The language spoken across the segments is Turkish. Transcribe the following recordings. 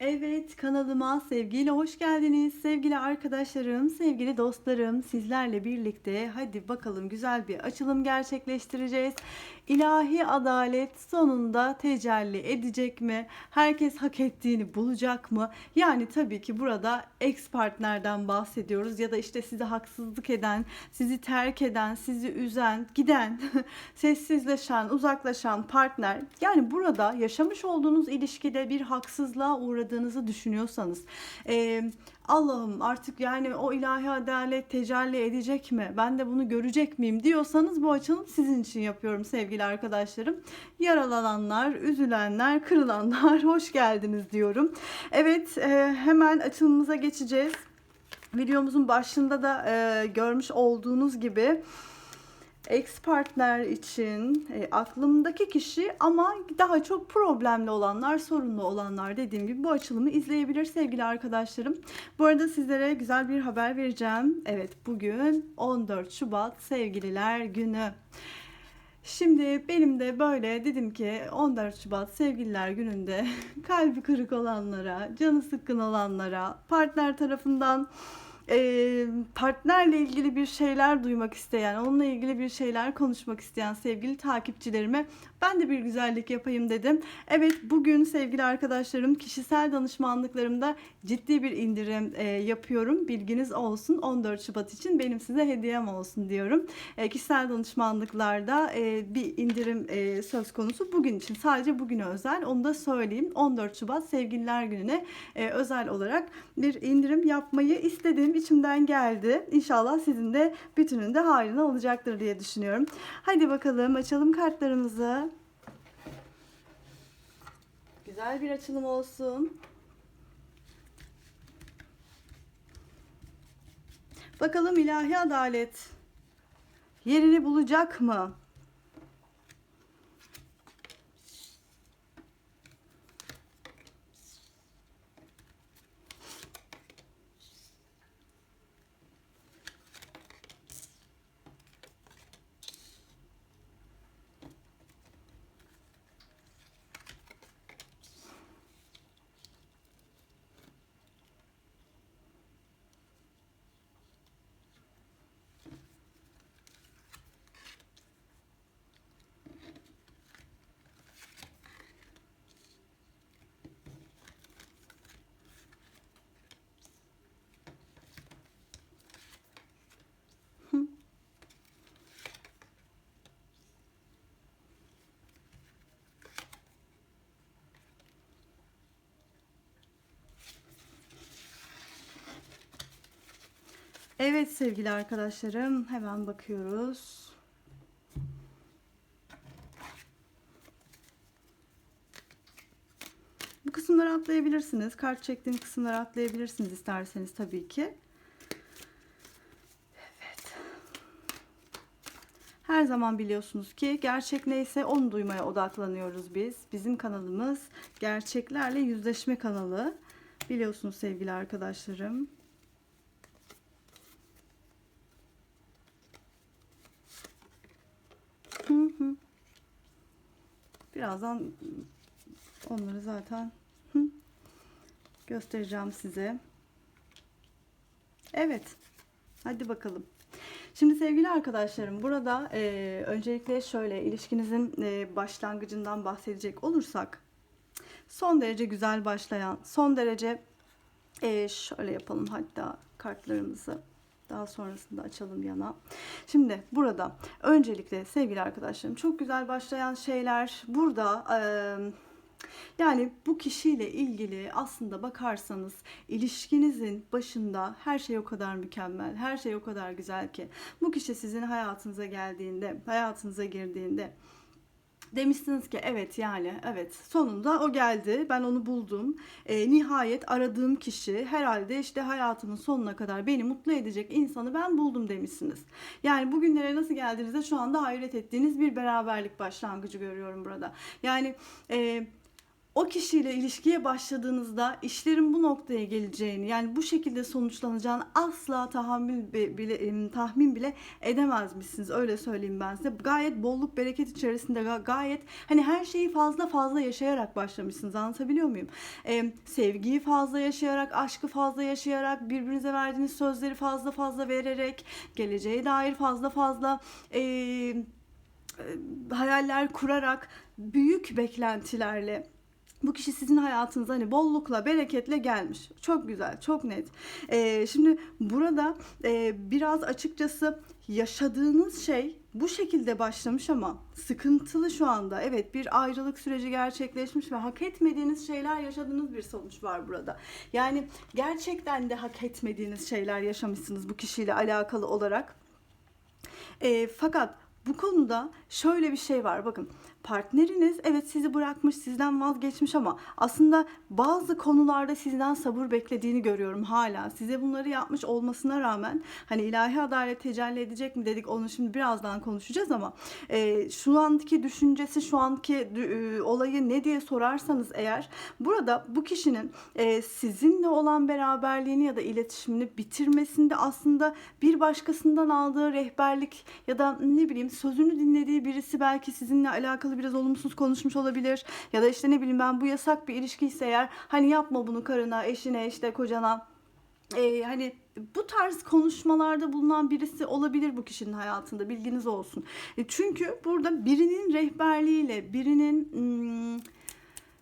Evet kanalıma sevgiyle hoş geldiniz. Sevgili arkadaşlarım, sevgili dostlarım sizlerle birlikte hadi bakalım güzel bir açılım gerçekleştireceğiz. İlahi adalet sonunda tecelli edecek mi? Herkes hak ettiğini bulacak mı? Yani tabii ki burada ex partnerden bahsediyoruz ya da işte size haksızlık eden, sizi terk eden, sizi üzen, giden, sessizleşen, uzaklaşan partner. Yani burada yaşamış olduğunuz ilişkide bir haksızlığa uğradığınızı düşünüyorsanız, eee, Allah'ım artık yani o ilahi adalet tecelli edecek mi? Ben de bunu görecek miyim diyorsanız bu açılım sizin için yapıyorum sevgili arkadaşlarım. Yaralananlar, üzülenler, kırılanlar hoş geldiniz diyorum. Evet e, hemen açılımımıza geçeceğiz. Videomuzun başında da e, görmüş olduğunuz gibi ex partner için e, aklımdaki kişi ama daha çok problemli olanlar, sorunlu olanlar dediğim gibi bu açılımı izleyebilir sevgili arkadaşlarım. Bu arada sizlere güzel bir haber vereceğim. Evet bugün 14 Şubat sevgililer günü. Şimdi benim de böyle dedim ki 14 Şubat sevgililer gününde kalbi kırık olanlara, canı sıkkın olanlara, partner tarafından e, partnerle ilgili bir şeyler duymak isteyen, onunla ilgili bir şeyler konuşmak isteyen sevgili takipçilerime ben de bir güzellik yapayım dedim. Evet bugün sevgili arkadaşlarım kişisel danışmanlıklarımda ciddi bir indirim e, yapıyorum. Bilginiz olsun 14 Şubat için benim size hediyem olsun diyorum. E, kişisel danışmanlıklarda e, bir indirim e, söz konusu bugün için sadece bugüne özel onu da söyleyeyim. 14 Şubat sevgililer gününe e, özel olarak bir indirim yapmayı istedim. İçimden geldi. İnşallah sizin de bütünün de hayrına olacaktır diye düşünüyorum. Hadi bakalım açalım kartlarımızı. Güzel bir açılım olsun. Bakalım ilahi adalet yerini bulacak mı? Evet sevgili arkadaşlarım hemen bakıyoruz. Bu kısımları atlayabilirsiniz. Kart çektiğim kısımları atlayabilirsiniz isterseniz tabii ki. Her zaman biliyorsunuz ki gerçek neyse onu duymaya odaklanıyoruz biz. Bizim kanalımız gerçeklerle yüzleşme kanalı. Biliyorsunuz sevgili arkadaşlarım. Birazdan onları zaten göstereceğim size. Evet. Hadi bakalım. Şimdi sevgili arkadaşlarım burada e, öncelikle şöyle ilişkinizin e, başlangıcından bahsedecek olursak son derece güzel başlayan, son derece e, şöyle yapalım hatta kartlarımızı daha sonrasında açalım yana. Şimdi burada öncelikle sevgili arkadaşlarım çok güzel başlayan şeyler burada eee, yani bu kişiyle ilgili aslında bakarsanız ilişkinizin başında her şey o kadar mükemmel, her şey o kadar güzel ki bu kişi sizin hayatınıza geldiğinde, hayatınıza girdiğinde Demişsiniz ki evet yani evet sonunda o geldi ben onu buldum E, nihayet aradığım kişi herhalde işte hayatımın sonuna kadar beni mutlu edecek insanı ben buldum demişsiniz. Yani bugünlere nasıl geldiğinizde şu anda hayret ettiğiniz bir beraberlik başlangıcı görüyorum burada. Yani e, o kişiyle ilişkiye başladığınızda işlerin bu noktaya geleceğini yani bu şekilde sonuçlanacağını asla tahammül bi- bile tahmin bile edemezmişsiniz. Öyle söyleyeyim ben size. Gayet bolluk bereket içerisinde ga- gayet hani her şeyi fazla fazla yaşayarak başlamışsınız. Anlatabiliyor muyum? Em, sevgiyi fazla yaşayarak aşkı fazla yaşayarak birbirinize verdiğiniz sözleri fazla fazla vererek geleceğe dair fazla fazla em, e, hayaller kurarak büyük beklentilerle bu kişi sizin hayatınıza hani bollukla, bereketle gelmiş. Çok güzel, çok net. Ee, şimdi burada e, biraz açıkçası yaşadığınız şey bu şekilde başlamış ama sıkıntılı şu anda. Evet bir ayrılık süreci gerçekleşmiş ve hak etmediğiniz şeyler yaşadığınız bir sonuç var burada. Yani gerçekten de hak etmediğiniz şeyler yaşamışsınız bu kişiyle alakalı olarak. E, fakat bu konuda şöyle bir şey var. Bakın partneriniz evet sizi bırakmış, sizden vazgeçmiş ama aslında bazı konularda sizden sabır beklediğini görüyorum hala. Size bunları yapmış olmasına rağmen hani ilahi adalet tecelli edecek mi dedik onu şimdi birazdan konuşacağız ama e, şu anki düşüncesi, şu anki e, olayı ne diye sorarsanız eğer burada bu kişinin e, sizinle olan beraberliğini ya da iletişimini bitirmesinde aslında bir başkasından aldığı rehberlik ya da ne bileyim sözünü dinlediği birisi belki sizinle alakalı biraz olumsuz konuşmuş olabilir ya da işte ne bileyim ben bu yasak bir ilişkiyse eğer hani yapma bunu karına, eşine, işte kocana ee, hani bu tarz konuşmalarda bulunan birisi olabilir bu kişinin hayatında bilginiz olsun. E, çünkü burada birinin rehberliğiyle, birinin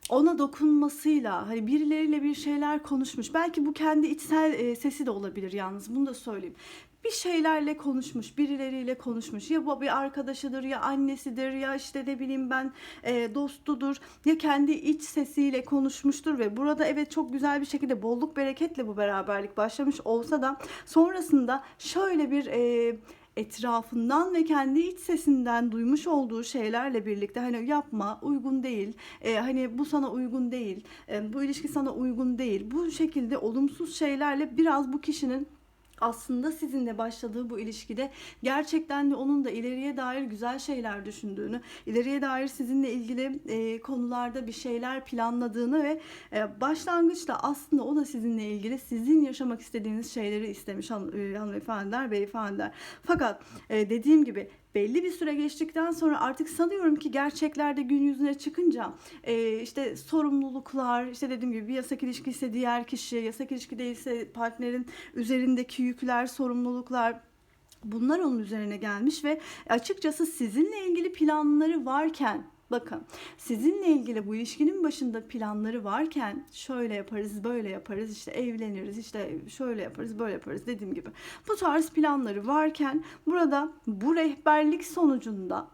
ona dokunmasıyla hani birileriyle bir şeyler konuşmuş. Belki bu kendi içsel e, sesi de olabilir yalnız bunu da söyleyeyim. Bir şeylerle konuşmuş, birileriyle konuşmuş. Ya bu bir arkadaşıdır, ya annesidir, ya işte ne bileyim ben e, dostudur, ya kendi iç sesiyle konuşmuştur ve burada evet çok güzel bir şekilde bolluk bereketle bu beraberlik başlamış olsa da sonrasında şöyle bir e, etrafından ve kendi iç sesinden duymuş olduğu şeylerle birlikte hani yapma uygun değil e, hani bu sana uygun değil e, bu ilişki sana uygun değil bu şekilde olumsuz şeylerle biraz bu kişinin aslında sizinle başladığı bu ilişkide gerçekten de onun da ileriye dair güzel şeyler düşündüğünü, ileriye dair sizinle ilgili e, konularda bir şeyler planladığını ve e, başlangıçta aslında o da sizinle ilgili sizin yaşamak istediğiniz şeyleri istemiş han, e, hanımefendiler, beyefendiler. Fakat e, dediğim gibi belli bir süre geçtikten sonra artık sanıyorum ki gerçeklerde gün yüzüne çıkınca e, işte sorumluluklar işte dediğim gibi bir yasak ilişki ise diğer kişi yasak ilişki değilse partnerin üzerindeki yükler sorumluluklar bunlar onun üzerine gelmiş ve açıkçası sizinle ilgili planları varken Bakın sizinle ilgili bu ilişkinin başında planları varken şöyle yaparız böyle yaparız işte evleniriz işte şöyle yaparız böyle yaparız dediğim gibi. Bu tarz planları varken burada bu rehberlik sonucunda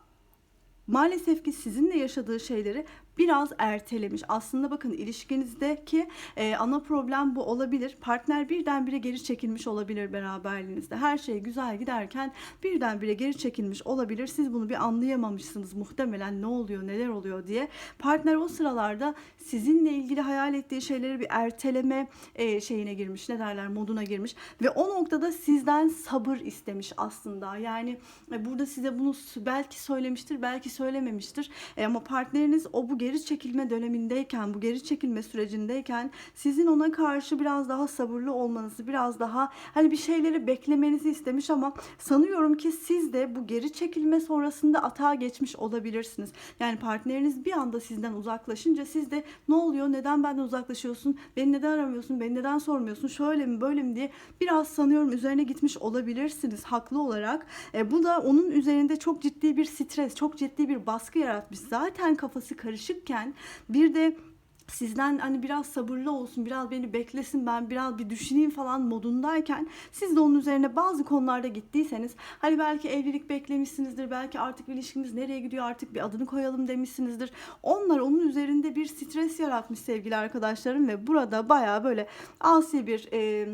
maalesef ki sizinle yaşadığı şeyleri biraz ertelemiş. Aslında bakın ilişkinizdeki e, ana problem bu olabilir. Partner birdenbire geri çekilmiş olabilir beraberliğinizde. Her şey güzel giderken birdenbire geri çekilmiş olabilir. Siz bunu bir anlayamamışsınız muhtemelen ne oluyor neler oluyor diye. Partner o sıralarda sizinle ilgili hayal ettiği şeyleri bir erteleme e, şeyine girmiş. Ne derler moduna girmiş. Ve o noktada sizden sabır istemiş aslında. Yani e, burada size bunu belki söylemiştir belki söylememiştir. E, ama partneriniz o bu geri çekilme dönemindeyken, bu geri çekilme sürecindeyken sizin ona karşı biraz daha sabırlı olmanızı, biraz daha hani bir şeyleri beklemenizi istemiş ama sanıyorum ki siz de bu geri çekilme sonrasında atağa geçmiş olabilirsiniz. Yani partneriniz bir anda sizden uzaklaşınca siz de ne oluyor, neden benden uzaklaşıyorsun, beni neden aramıyorsun, beni neden sormuyorsun, şöyle mi böyle mi diye biraz sanıyorum üzerine gitmiş olabilirsiniz haklı olarak. E, bu da onun üzerinde çok ciddi bir stres, çok ciddi bir baskı yaratmış. Zaten kafası karışıkken bir de sizden hani biraz sabırlı olsun, biraz beni beklesin, ben biraz bir düşüneyim falan modundayken siz de onun üzerine bazı konularda gittiyseniz hani belki evlilik beklemişsinizdir, belki artık ilişkimiz nereye gidiyor artık bir adını koyalım demişsinizdir. Onlar onun üzerinde bir stres yaratmış sevgili arkadaşlarım ve burada bayağı böyle asi bir... E,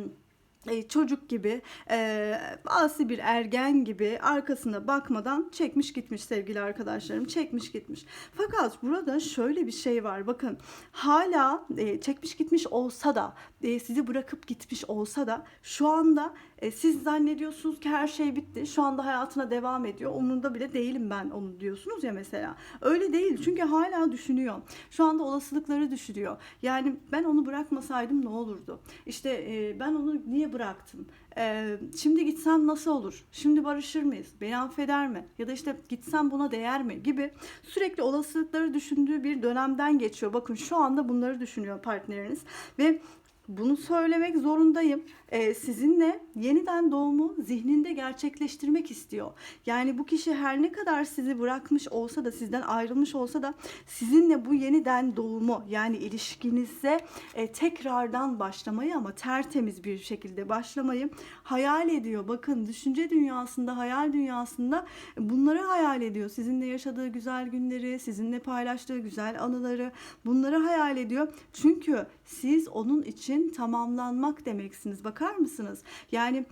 çocuk gibi, e, asi bir ergen gibi arkasına bakmadan çekmiş gitmiş sevgili arkadaşlarım. Çekmiş gitmiş. Fakat burada şöyle bir şey var. Bakın hala e, çekmiş gitmiş olsa da e, sizi bırakıp gitmiş olsa da şu anda e, siz zannediyorsunuz ki her şey bitti. Şu anda hayatına devam ediyor. Umurunda bile değilim ben onu diyorsunuz ya mesela. Öyle değil. Çünkü hala düşünüyor. Şu anda olasılıkları düşünüyor. Yani ben onu bırakmasaydım ne olurdu? İşte e, ben onu niye bıraktım? E, şimdi gitsem nasıl olur? Şimdi barışır mıyız? Beni affeder mi? Ya da işte gitsem buna değer mi? Gibi sürekli olasılıkları düşündüğü bir dönemden geçiyor. Bakın şu anda bunları düşünüyor partneriniz ve bunu söylemek zorundayım. Ee, sizinle yeniden doğumu zihninde gerçekleştirmek istiyor. Yani bu kişi her ne kadar sizi bırakmış olsa da sizden ayrılmış olsa da sizinle bu yeniden doğumu yani ilişkinize e, tekrardan başlamayı ama tertemiz bir şekilde başlamayı hayal ediyor. Bakın düşünce dünyasında, hayal dünyasında bunları hayal ediyor. Sizinle yaşadığı güzel günleri, sizinle paylaştığı güzel anıları bunları hayal ediyor. Çünkü siz onun için tamamlanmak demeksiniz. Bakar mısınız? Yani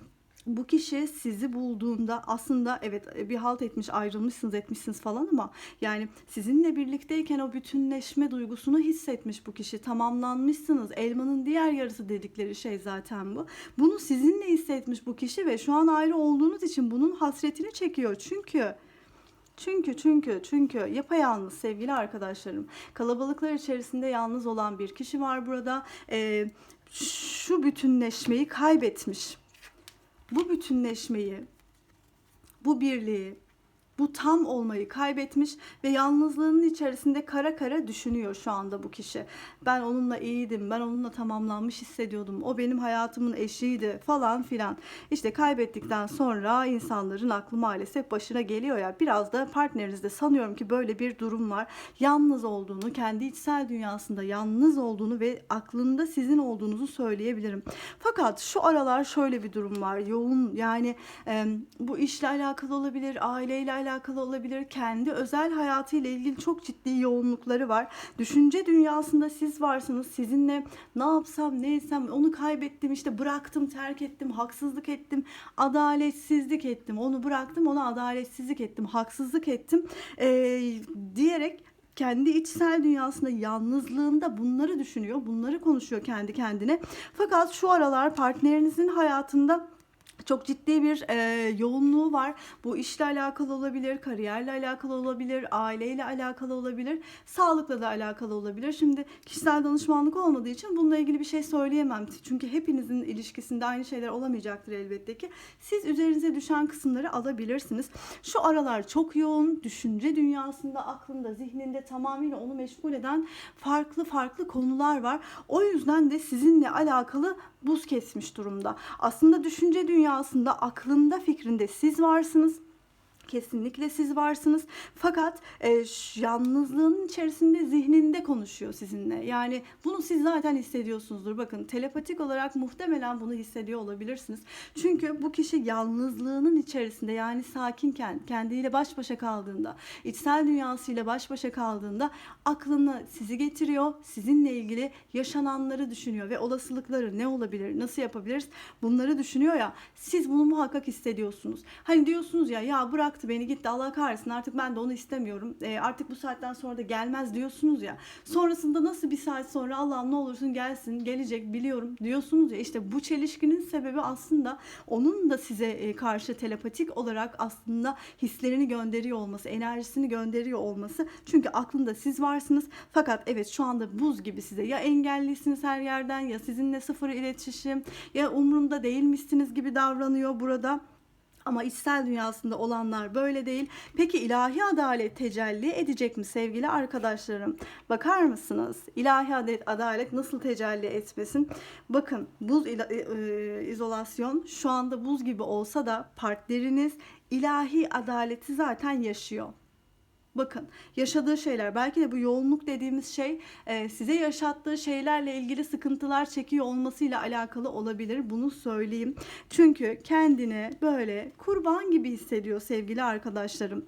bu kişi sizi bulduğunda aslında evet bir halt etmiş ayrılmışsınız etmişsiniz falan ama yani sizinle birlikteyken o bütünleşme duygusunu hissetmiş bu kişi. Tamamlanmışsınız elmanın diğer yarısı dedikleri şey zaten bu. Bunu sizinle hissetmiş bu kişi ve şu an ayrı olduğunuz için bunun hasretini çekiyor. Çünkü çünkü çünkü çünkü yapayalnız sevgili arkadaşlarım kalabalıklar içerisinde yalnız olan bir kişi var burada. Ee, şu bütünleşmeyi kaybetmiş. Bu bütünleşmeyi, bu birliği, bu tam olmayı kaybetmiş ve yalnızlığının içerisinde kara kara düşünüyor şu anda bu kişi. Ben onunla iyiydim, ben onunla tamamlanmış hissediyordum, o benim hayatımın eşiydi falan filan. İşte kaybettikten sonra insanların aklı maalesef başına geliyor ya. Biraz da partnerinizde sanıyorum ki böyle bir durum var. Yalnız olduğunu, kendi içsel dünyasında yalnız olduğunu ve aklında sizin olduğunuzu söyleyebilirim. Fakat şu aralar şöyle bir durum var. Yoğun yani e, bu işle alakalı olabilir, aileyle olabilir. Kendi özel hayatıyla ilgili çok ciddi yoğunlukları var. Düşünce dünyasında siz varsınız. Sizinle ne yapsam, ne etsem onu kaybettim, işte bıraktım, terk ettim, haksızlık ettim, adaletsizlik ettim. Onu bıraktım, ona adaletsizlik ettim, haksızlık ettim ee, diyerek kendi içsel dünyasında yalnızlığında bunları düşünüyor, bunları konuşuyor kendi kendine. Fakat şu aralar partnerinizin hayatında çok ciddi bir e, yoğunluğu var. Bu işle alakalı olabilir, kariyerle alakalı olabilir, aileyle alakalı olabilir, sağlıkla da alakalı olabilir. Şimdi kişisel danışmanlık olmadığı için bununla ilgili bir şey söyleyemem. Çünkü hepinizin ilişkisinde aynı şeyler olamayacaktır elbette ki. Siz üzerinize düşen kısımları alabilirsiniz. Şu aralar çok yoğun, düşünce dünyasında, aklında, zihninde tamamıyla onu meşgul eden farklı farklı konular var. O yüzden de sizinle alakalı buz kesmiş durumda. Aslında düşünce dünyasında, aklında, fikrinde siz varsınız. Kesinlikle siz varsınız. Fakat e, yalnızlığın içerisinde zihninde konuşuyor sizinle. Yani bunu siz zaten hissediyorsunuzdur. Bakın telepatik olarak muhtemelen bunu hissediyor olabilirsiniz. Çünkü bu kişi yalnızlığının içerisinde yani sakinken, kendiyle baş başa kaldığında, içsel dünyasıyla baş başa kaldığında aklını sizi getiriyor. Sizinle ilgili yaşananları düşünüyor ve olasılıkları ne olabilir, nasıl yapabiliriz bunları düşünüyor ya. Siz bunu muhakkak hissediyorsunuz. Hani diyorsunuz ya ya bırak bıraktı beni gitti Allah kahretsin artık ben de onu istemiyorum. E, artık bu saatten sonra da gelmez diyorsunuz ya. Sonrasında nasıl bir saat sonra Allah'ım ne olursun gelsin gelecek biliyorum diyorsunuz ya. İşte bu çelişkinin sebebi aslında onun da size e, karşı telepatik olarak aslında hislerini gönderiyor olması, enerjisini gönderiyor olması. Çünkü aklında siz varsınız. Fakat evet şu anda buz gibi size ya engellisiniz her yerden ya sizinle sıfır iletişim ya umrunda değilmişsiniz gibi davranıyor burada. Ama içsel dünyasında olanlar böyle değil. Peki ilahi adalet tecelli edecek mi sevgili arkadaşlarım? Bakar mısınız? İlahi adalet nasıl tecelli etmesin? Bakın buz e, e, izolasyon şu anda buz gibi olsa da partneriniz ilahi adaleti zaten yaşıyor. Bakın yaşadığı şeyler belki de bu yoğunluk dediğimiz şey e, size yaşattığı şeylerle ilgili sıkıntılar çekiyor olmasıyla alakalı olabilir. Bunu söyleyeyim. Çünkü kendini böyle kurban gibi hissediyor sevgili arkadaşlarım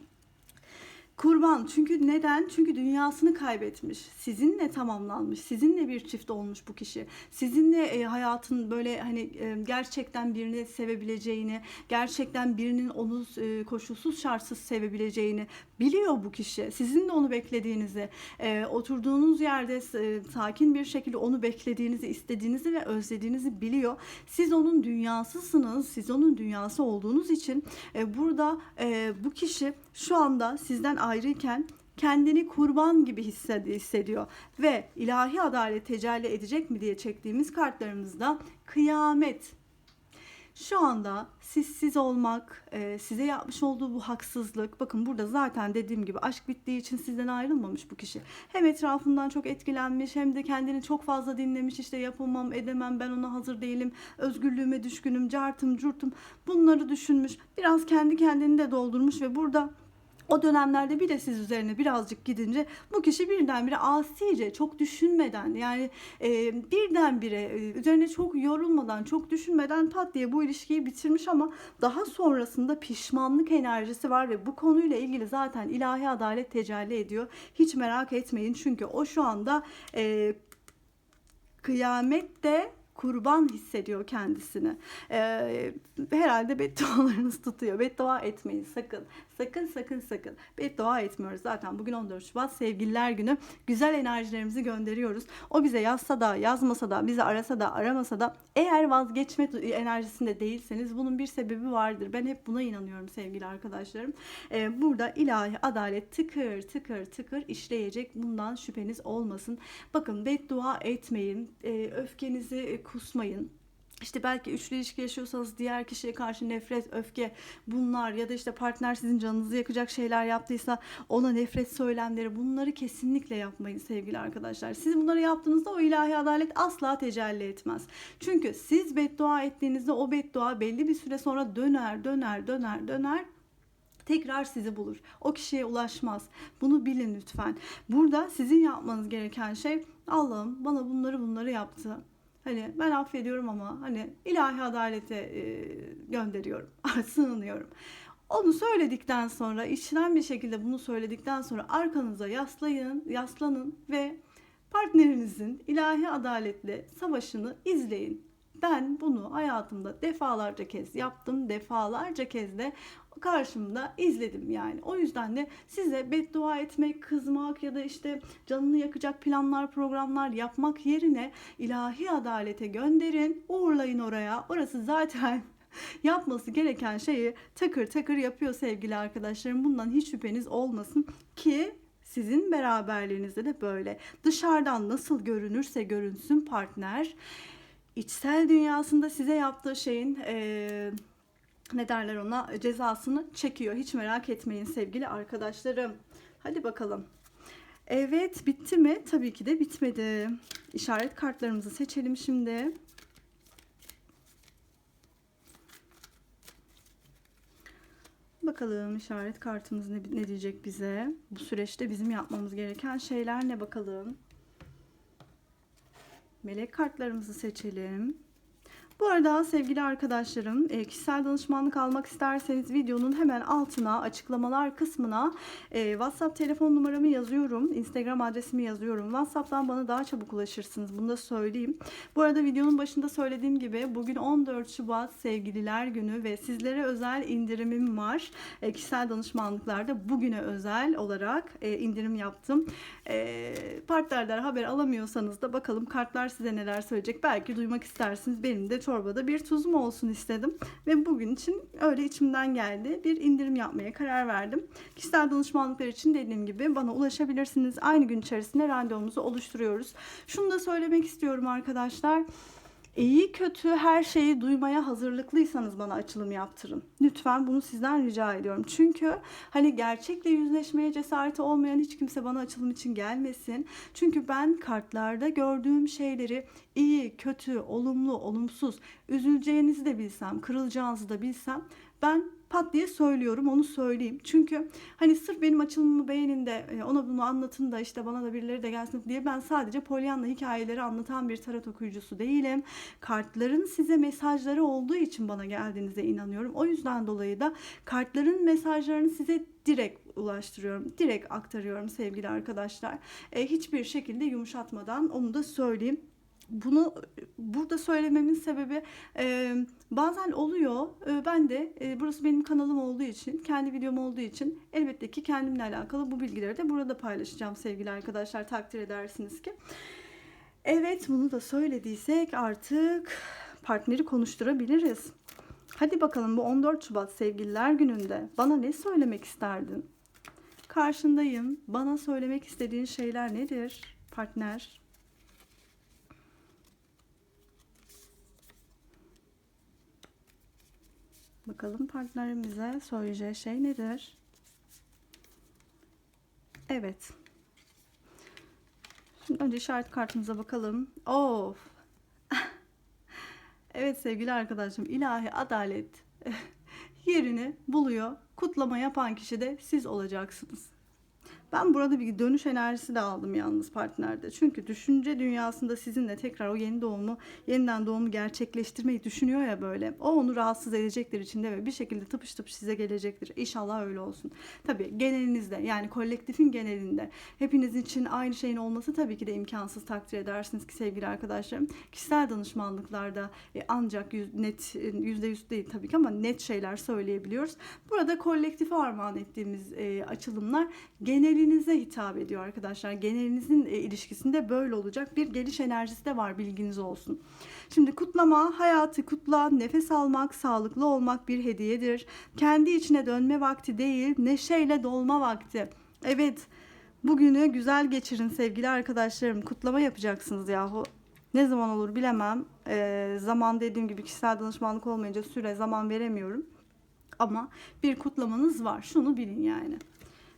Kurban çünkü neden? Çünkü dünyasını kaybetmiş. Sizinle tamamlanmış. Sizinle bir çift olmuş bu kişi. Sizinle e, hayatın böyle hani e, gerçekten birini sevebileceğini, gerçekten birinin onu e, koşulsuz şartsız sevebileceğini biliyor bu kişi. Sizin de onu beklediğinizi, e, oturduğunuz yerde e, sakin bir şekilde onu beklediğinizi, istediğinizi ve özlediğinizi biliyor. Siz onun dünyasısınız. Siz onun dünyası olduğunuz için e, burada e, bu kişi şu anda sizden ayrıyken kendini kurban gibi hissed- hissediyor ve ilahi adalet tecelli edecek mi diye çektiğimiz kartlarımızda kıyamet şu anda sizsiz olmak, e, size yapmış olduğu bu haksızlık, bakın burada zaten dediğim gibi aşk bittiği için sizden ayrılmamış bu kişi. Hem etrafından çok etkilenmiş hem de kendini çok fazla dinlemiş işte yapamam edemem ben ona hazır değilim, özgürlüğüme düşkünüm, cartım curtum bunları düşünmüş. Biraz kendi kendini de doldurmuş ve burada o dönemlerde bir de siz üzerine birazcık gidince bu kişi birdenbire asice çok düşünmeden yani e, birdenbire e, üzerine çok yorulmadan çok düşünmeden pat diye bu ilişkiyi bitirmiş ama daha sonrasında pişmanlık enerjisi var ve bu konuyla ilgili zaten ilahi adalet tecelli ediyor. Hiç merak etmeyin çünkü o şu anda e, kıyamette kurban hissediyor kendisini. Ee, herhalde beddualarınız tutuyor. Beddua etmeyin sakın. Sakın sakın sakın. Beddua etmiyoruz zaten. Bugün 14 Şubat sevgililer günü. Güzel enerjilerimizi gönderiyoruz. O bize yazsa da yazmasa da bizi arasa da aramasa da eğer vazgeçme enerjisinde değilseniz bunun bir sebebi vardır. Ben hep buna inanıyorum sevgili arkadaşlarım. Ee, burada ilahi adalet tıkır tıkır tıkır işleyecek. Bundan şüpheniz olmasın. Bakın beddua etmeyin. Ee, öfkenizi kusmayın. İşte belki üçlü ilişki yaşıyorsanız diğer kişiye karşı nefret, öfke bunlar ya da işte partner sizin canınızı yakacak şeyler yaptıysa ona nefret söylemleri bunları kesinlikle yapmayın sevgili arkadaşlar. Siz bunları yaptığınızda o ilahi adalet asla tecelli etmez. Çünkü siz beddua ettiğinizde o beddua belli bir süre sonra döner, döner, döner, döner tekrar sizi bulur. O kişiye ulaşmaz. Bunu bilin lütfen. Burada sizin yapmanız gereken şey Allah'ım bana bunları bunları yaptı. Hani ben affediyorum ama hani ilahi adalete e, gönderiyorum, sığınıyorum. Onu söyledikten sonra, içten bir şekilde bunu söyledikten sonra arkanıza yaslayın, yaslanın ve partnerinizin ilahi adaletle savaşını izleyin. Ben bunu hayatımda defalarca kez yaptım, defalarca kez de karşımda izledim yani. O yüzden de size beddua etmek, kızmak ya da işte canını yakacak planlar, programlar yapmak yerine ilahi adalete gönderin, uğurlayın oraya. Orası zaten yapması gereken şeyi takır takır yapıyor sevgili arkadaşlarım. Bundan hiç şüpheniz olmasın ki sizin beraberliğinizde de böyle. Dışarıdan nasıl görünürse görünsün partner içsel dünyasında size yaptığı şeyin eee ne derler ona cezasını çekiyor. Hiç merak etmeyin sevgili arkadaşlarım. Hadi bakalım. Evet bitti mi? Tabii ki de bitmedi. İşaret kartlarımızı seçelim şimdi. Bakalım işaret kartımız ne, ne diyecek bize? Bu süreçte bizim yapmamız gereken şeyler ne bakalım? Melek kartlarımızı seçelim. Bu arada sevgili arkadaşlarım e, kişisel danışmanlık almak isterseniz videonun hemen altına açıklamalar kısmına e, WhatsApp telefon numaramı yazıyorum. Instagram adresimi yazıyorum. WhatsApp'tan bana daha çabuk ulaşırsınız. Bunu da söyleyeyim. Bu arada videonun başında söylediğim gibi bugün 14 Şubat sevgililer günü ve sizlere özel indirimim var. E, kişisel danışmanlıklarda bugüne özel olarak indirim yaptım. Partnerler haber alamıyorsanız da bakalım kartlar size neler söyleyecek. Belki duymak istersiniz. Benim de çorbada bir tuzum olsun istedim. Ve bugün için öyle içimden geldi. Bir indirim yapmaya karar verdim. Kişisel danışmanlıklar için dediğim gibi bana ulaşabilirsiniz. Aynı gün içerisinde randevumuzu oluşturuyoruz. Şunu da söylemek istiyorum arkadaşlar. İyi kötü her şeyi duymaya hazırlıklıysanız bana açılım yaptırın. Lütfen bunu sizden rica ediyorum. Çünkü hani gerçekle yüzleşmeye cesareti olmayan hiç kimse bana açılım için gelmesin. Çünkü ben kartlarda gördüğüm şeyleri iyi, kötü, olumlu, olumsuz, üzüleceğinizi de bilsem, kırılacağınızı da bilsem ben pat diye söylüyorum onu söyleyeyim. Çünkü hani sırf benim açılımımı beğenin de e, ona bunu anlatın da işte bana da birileri de gelsin diye ben sadece Pollyanna hikayeleri anlatan bir tarot okuyucusu değilim. Kartların size mesajları olduğu için bana geldiğinize inanıyorum. O yüzden dolayı da kartların mesajlarını size direkt ulaştırıyorum. Direkt aktarıyorum sevgili arkadaşlar. E, hiçbir şekilde yumuşatmadan onu da söyleyeyim. Bunu burada söylememin sebebi e, bazen oluyor. E, ben de e, burası benim kanalım olduğu için, kendi videom olduğu için elbette ki kendimle alakalı bu bilgileri de burada paylaşacağım sevgili arkadaşlar. Takdir edersiniz ki. Evet bunu da söylediysek artık partneri konuşturabiliriz. Hadi bakalım bu 14 Şubat sevgililer gününde bana ne söylemek isterdin? Karşındayım. Bana söylemek istediğin şeyler nedir? Partner. Bakalım partnerimize söyleyeceği şey nedir? Evet. Şimdi önce işaret kartımıza bakalım. Of. evet sevgili arkadaşım ilahi adalet yerini buluyor. Kutlama yapan kişi de siz olacaksınız. Ben burada bir dönüş enerjisi de aldım yalnız partnerde. Çünkü düşünce dünyasında sizinle tekrar o yeni doğumu, yeniden doğumu gerçekleştirmeyi düşünüyor ya böyle. O onu rahatsız edecektir içinde ve bir şekilde tıpış tıpış size gelecektir. İnşallah öyle olsun. Tabii genelinizde yani kolektifin genelinde hepiniz için aynı şeyin olması tabii ki de imkansız takdir edersiniz ki sevgili arkadaşlarım. Kişisel danışmanlıklarda e, ancak yüz, net yüzde yüz değil tabii ki ama net şeyler söyleyebiliyoruz. Burada kolektife armağan ettiğimiz e, açılımlar genelinize hitap ediyor arkadaşlar. Genelinizin e, ilişkisinde böyle olacak bir geliş enerjisi de var bilginiz olsun. Şimdi kutlama, hayatı kutla, nefes almak, sağlıklı olmak bir hediyedir. Kendi içine dönme vakti değil, neşeyle dolma vakti. Evet, bugünü güzel geçirin sevgili arkadaşlarım. Kutlama yapacaksınız yahu. Ne zaman olur bilemem. Ee, zaman dediğim gibi kişisel danışmanlık olmayınca süre zaman veremiyorum. Ama bir kutlamanız var. Şunu bilin yani.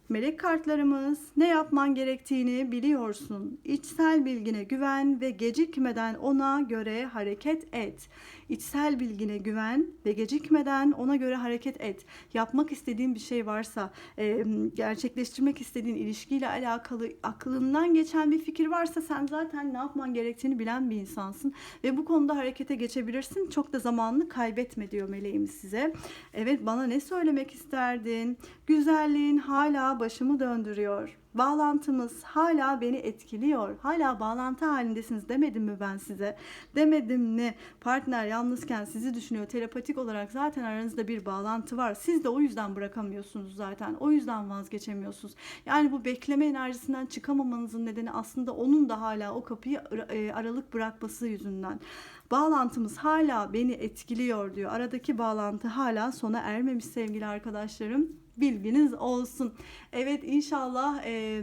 Melek kartlarımız ne yapman gerektiğini biliyorsun. İçsel bilgine güven ve gecikmeden ona göre hareket et. İçsel bilgine güven ve gecikmeden ona göre hareket et. Yapmak istediğin bir şey varsa, e, gerçekleştirmek istediğin ilişkiyle alakalı aklından geçen bir fikir varsa sen zaten ne yapman gerektiğini bilen bir insansın ve bu konuda harekete geçebilirsin. Çok da zamanını kaybetme diyor meleğimiz size. Evet bana ne söylemek isterdin? Güzelliğin hala başımı döndürüyor. Bağlantımız hala beni etkiliyor. Hala bağlantı halindesiniz demedim mi ben size? Demedim mi? Partner yalnızken sizi düşünüyor. Telepatik olarak zaten aranızda bir bağlantı var. Siz de o yüzden bırakamıyorsunuz zaten. O yüzden vazgeçemiyorsunuz. Yani bu bekleme enerjisinden çıkamamanızın nedeni aslında onun da hala o kapıyı e, aralık bırakması yüzünden. Bağlantımız hala beni etkiliyor diyor. Aradaki bağlantı hala sona ermemiş sevgili arkadaşlarım bilginiz olsun. Evet inşallah e,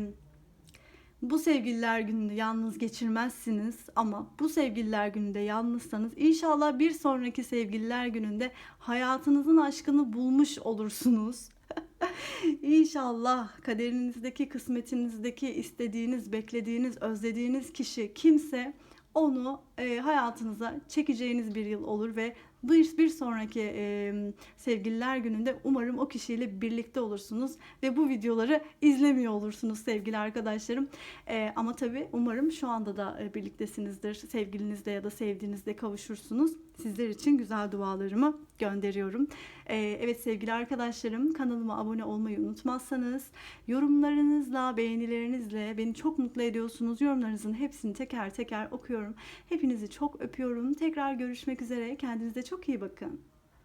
bu sevgililer gününü yalnız geçirmezsiniz ama bu sevgililer gününde yalnızsanız inşallah bir sonraki sevgililer gününde hayatınızın aşkını bulmuş olursunuz. İnşallah kaderinizdeki, kısmetinizdeki istediğiniz, beklediğiniz, özlediğiniz kişi kimse onu e, hayatınıza çekeceğiniz bir yıl olur ve bir, bir sonraki e, sevgililer gününde umarım o kişiyle birlikte olursunuz ve bu videoları izlemiyor olursunuz sevgili arkadaşlarım. E, ama tabii umarım şu anda da birliktesinizdir. Sevgilinizle ya da sevdiğinizle kavuşursunuz. Sizler için güzel dualarımı gönderiyorum. E, evet sevgili arkadaşlarım kanalıma abone olmayı unutmazsanız yorumlarınızla, beğenilerinizle beni çok mutlu ediyorsunuz. Yorumlarınızın hepsini teker teker okuyorum. Hepinizi çok öpüyorum. Tekrar görüşmek üzere. Kendinize çok iyi bakın.